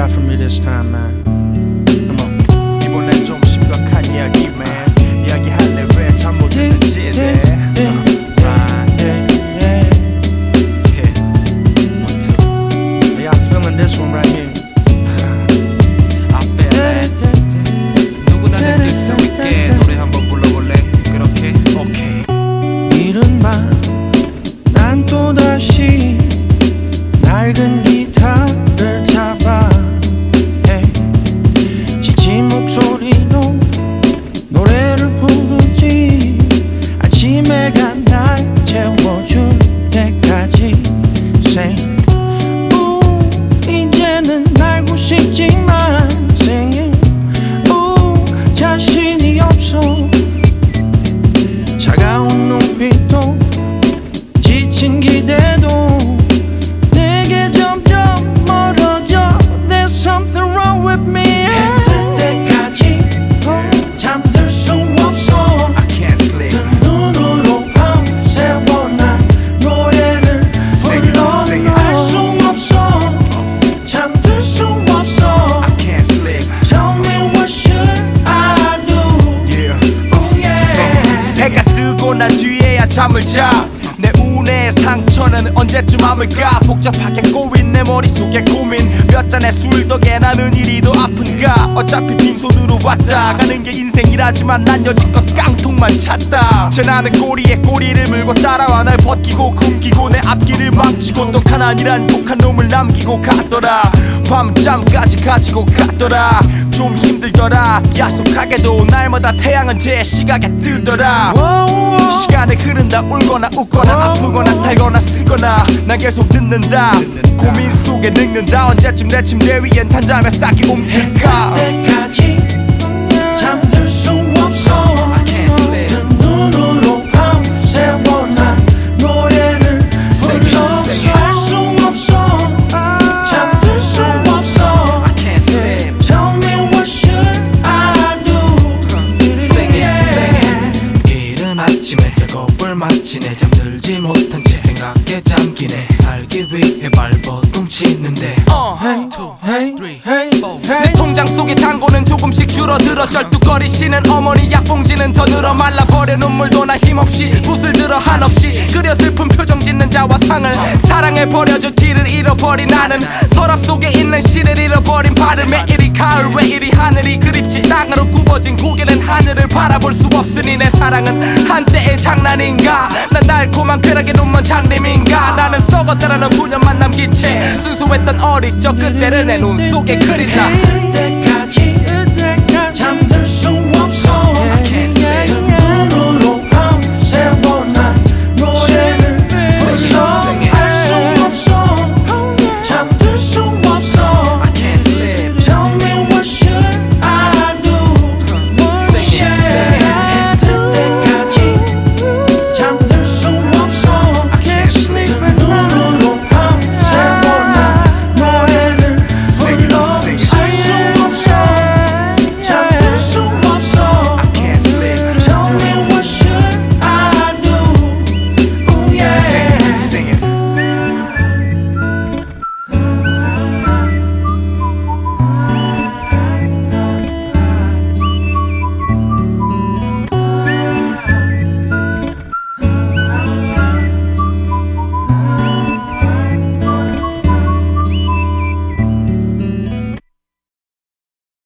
got for me this time, man? Come on. 이번엔 좀 심각한 이야기 man 이야기할래 왜네 Hey, I'm feeling this one right here. I feel that 누구나 느낄 수 있게 노래 한번 불러볼래 그렇게 오케이 이른 밤 지친 기대도 내게 점점 멀어져 There's something wrong with me 해뜰 때까지 잠들 수 없어 I can't sleep 뜬 눈으로 밤새워 난 노래를 Sing 불러. 알수 없어 잠들 수 없어 I can't sleep Tell me what should I do yeah Oh yeah 해가 뜨고 난 뒤에야 잠을 운의 상처는 언제쯤 아물까? 복잡하게 꼬인 내 머릿속에 고민. 몇 잔의 술 덕에 나는 이리도 아픈가? 어차피 빈손으로 왔다. 가는 게 인생이라지만 난 여지껏 깡통만 찾다. 제 나는 꼬리에 꼬리를 물고 따라와 날 벗기고 굶기고 내 앞길을 망치고 또 가난이란 독한 놈을 남기고 갔더라. 밤잠까지 가지고 갔더라. 좀 힘들더라. 야속하게도 날마다 태양은 제 시각에 뜨더라. 시간이 흐른다 울거나 웃거나 아프거나 달거나 쓰거나 난 계속 듣는다. 고민 속에 늙는다. 언제쯤 내 침대 위엔 단잠에 싹이 움찔까 때까지 잠들 수 없어. 아침에 마치 내 잠들지 못한 채 통장 속의 잔고는 조금씩 줄어들어 쩔뚝거리시는 어머니 약봉지는 더 늘어 말라버려 눈물도 나 힘없이 붓을 들어 한없이 끓여 슬픈 표정 짓는 자와 상을 사랑에 버려져 길을 잃어버린 나는 서랍 속에 있는 시를 잃어버린 발을 매일이 가을 왜 이리 하늘이 그립지 땅으로 굽어진 고개는 하늘을 바라볼 수 없으니 내 사랑은 한때의 장난인가 난 달콤한 쾌락의 눈먼 장님인가? 나는 썩었다라는 분연만 남긴 채 순수했던 어릴 적 그때를 내 눈 속에 그린다